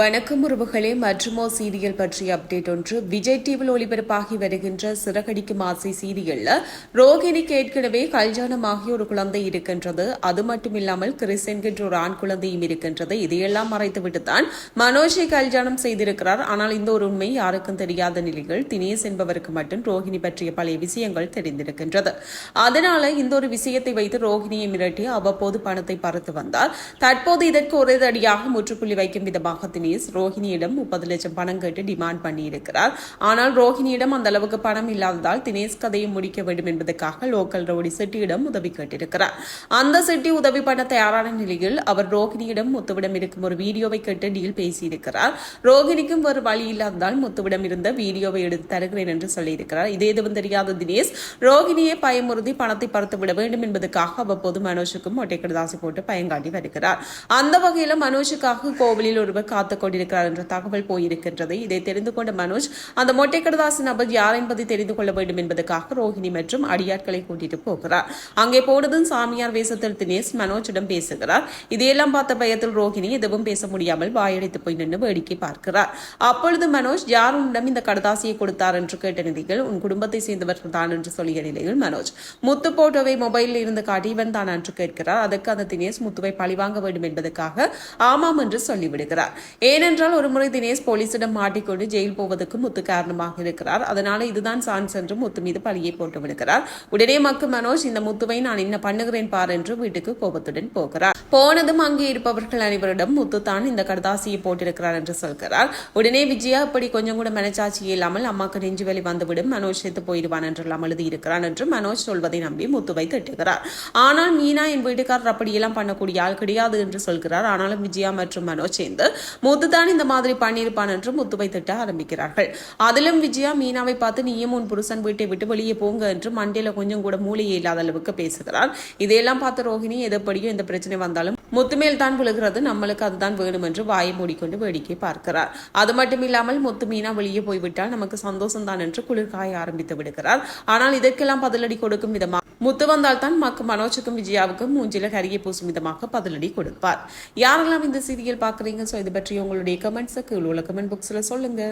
வணக்கம் உறவுகளே. மற்றுமோ சீரியல் பற்றிய அப்டேட் ஒன்று. விஜய் டிவியில் ஒளிபரப்பாகி வருகின்ற சிறகடிக்கும் ஆசை சீரியல்ல ரோஹிணிக்கு ஏற்கனவே ஆகிய ஒரு குழந்தை இருக்கின்றது. அது மட்டும் இல்லாமல் கிறிஸ் என்கின்ற ஒரு ஆண் குழந்தையும் இருக்கின்றது. இதையெல்லாம் மறைத்துவிட்டுத்தான் மனோஜை கல்யாணம் செய்திருக்கிறார். ஆனால் இந்த ஒரு உண்மை யாருக்கும் தெரியாத நிலையில் தினேஷ் என்பவருக்கு மட்டும் ரோகிணி பற்றிய பழைய விஷயங்கள் தெரிந்திருக்கின்றது. அதனால இந்த ஒரு விஷயத்தை வைத்து ரோகிணியை மிரட்டி அவ்வப்போது பணத்தை பறத்து வந்தார். தற்போது இதற்கு ஒரே அடியாக முற்றுப்புள்ளி வைக்கும் விதமாக தினேஷ் ரோஹிணியிடம் முப்பது லட்சம் பணம் கேட்டு டிமாண்ட் பண்ணியிருக்கிறார். ஆனால் ரோஹிணியிடம் அந்த அளவுக்கு பணம் இல்லாததால் தினேஷ் கதையை முடிக்க வேண்டும் என்பதற்காக லோக்கல் ரவுடி செட்டியிடம் உதவி கேட்டிருக்கிறார். அந்த செட்டி உதவி பண்ண தயாரான நிலையில் அவர் ரோஹிணியிடம் முத்துவிடம் இருக்கும் ஒரு வீடியோவை கேட்டு டீல் பேசியிருக்கிறார். ரோஹிணிக்கும் ஒரு வழி இல்லாததால் முத்துவிடம் இருந்த வீடியோவை எடுத்து தருகிறேன் என்று சொல்லியிருக்கிறார். இதே எதுவும் தெரியாத தினேஷ் ரோஹிணியை பயமுறுத்தி பணத்தை பறத்து விட வேண்டும் என்பதற்காக அவ்வப்போது மனோஜுக்கும் மொட்டை கடுதாசி போட்டு பயங்காட்டி வருகிறார். அந்த வகையில் மனோஜுக்காக கோவிலில் ஒருவர் காத்து காத்துக் கொண்டிருக்கிறார் என்ற தகவல் போயிருக்கின்றது. இதை தெரிந்து கொண்ட மனோஜ் அந்த மொட்டை கடுதாசி நபர் யார் என்பதை தெரிந்து கொள்ள வேண்டும் என்பதற்காக ரோஹிணி மற்றும் அடியாட்களை கூட்டிட்டு போகிறார். அங்கே போனதும் சாமியார் வேசத்தில் தினேஷ் மனோஜிடம் பேசுகிறார். இதையெல்லாம் பார்த்த பயத்தில் ரோஹிணி எதுவும் பேச முடியாமல் வாயடைத்து போய் நின்று வேடிக்கை பார்க்கிறார். அப்பொழுது மனோஜ் யார் உன்னிடம் இந்த கடதாசியை கொடுத்தார்? என்று கேட்ட நிதிகள் உன் குடும்பத்தை சேர்ந்தவர்கள் தான் என்று சொல்லிய நிலையில் மனோஜ் முத்து போட்டோவை மொபைலில் இருந்து காட்டி இவன் தான் என்று கேட்கிறார். அதற்கு அந்த தினேஷ் முத்துவை பழிவாங்க வேண்டும் என்பதற்காக ஆமாம் என்று சொல்லிவிடுகிறார். ஏனென்றால் ஒரு முறை தினேஷ் போலீசிடம் மாட்டிக்கொண்டு ஜெயில் போவதற்கு முத்து காரணமாக இருக்கிறார். அதனால இதுதான் சான்ஸ் என்று முத்து மீது பழியை போட்டு விடுகிறார் உடனே மக்கு மனோஜ் இந்த முத்துவை நான் என்ன பண்ணுகிறேன் பார் என்று வீட்டுக்கு கோபத்துடன் போகிறார். போனதும் அங்கே இருப்பவர்கள் அனைவரிடம் முத்து தான் இந்த கடதாசியை போட்டிருக்கிறார் என்று சொல்கிறார். உடனே விஜயா இப்படி கொஞ்சம் கூட மனச்சாட்சி இல்லாமல் அம்மாக்கு நெஞ்சு வலி வந்துவிடும். மனோஜ் செத்து போயிடுவான் என்றெல்லாம் எழுதியிருக்கிறான் என்று மனோஜ் சொல்வதை நம்பி முத்துவை திட்டுகிறார். ஆனால் மீனா என் வீட்டுக்காரர் அப்படியெல்லாம் பண்ணக்கூடிய ஆள் கிடையாது என்று சொல்கிறார். ஆனாலும் விஜயா மற்றும் மனோஜ் சேர்ந்து போதுதான் இந்த மாதிரி பண்ணியிருப்பான் என்று முத்துவை திட்ட ஆரம்பிக்கிறார்கள். அதிலும் விஜயா மீனாவை பார்த்து நீயும் உன் புருஷன் வீட்டை விட்டு வெளியே போங்க என்று மண்டையில கொஞ்சம் கூட மூளையே இல்லாத அளவுக்கு பேசுகிறார் இதையெல்லாம் பார்த்த ரோஹிணி எதப்படியும் இந்த பிரச்சனை வந்தாலும் முத்துமேல் தான் விழுகிறது. நம்மளுக்கு அதுதான் வேணும் என்று வாயை மூடிக்கொண்டு வேடிக்கை பார்க்கிறார். அது மட்டும் இல்லாமல் முத்து மீனா வெளியே போய்விட்டால் நமக்கு சந்தோஷம் தான் என்று குளிர் காய ஆரம்பித்து விடுகிறார். ஆனால் இதற்கெல்லாம் பதிலடி கொடுக்கும் விதமாக முத்து வந்தால் தான் மக்கு மனோஜுக்கும் விஜயாவுக்கும் மூஞ்சில கருகி பூசும் விதமாக பதிலடி கொடுப்பார். யாரெல்லாம் இந்த சீரியல் பார்க்குறீங்க? ஸோ இது பற்றி உங்களுடைய கமெண்ட்ஸை கீழே உள்ள கமெண்ட் புக்ஸில் சொல்லுங்க.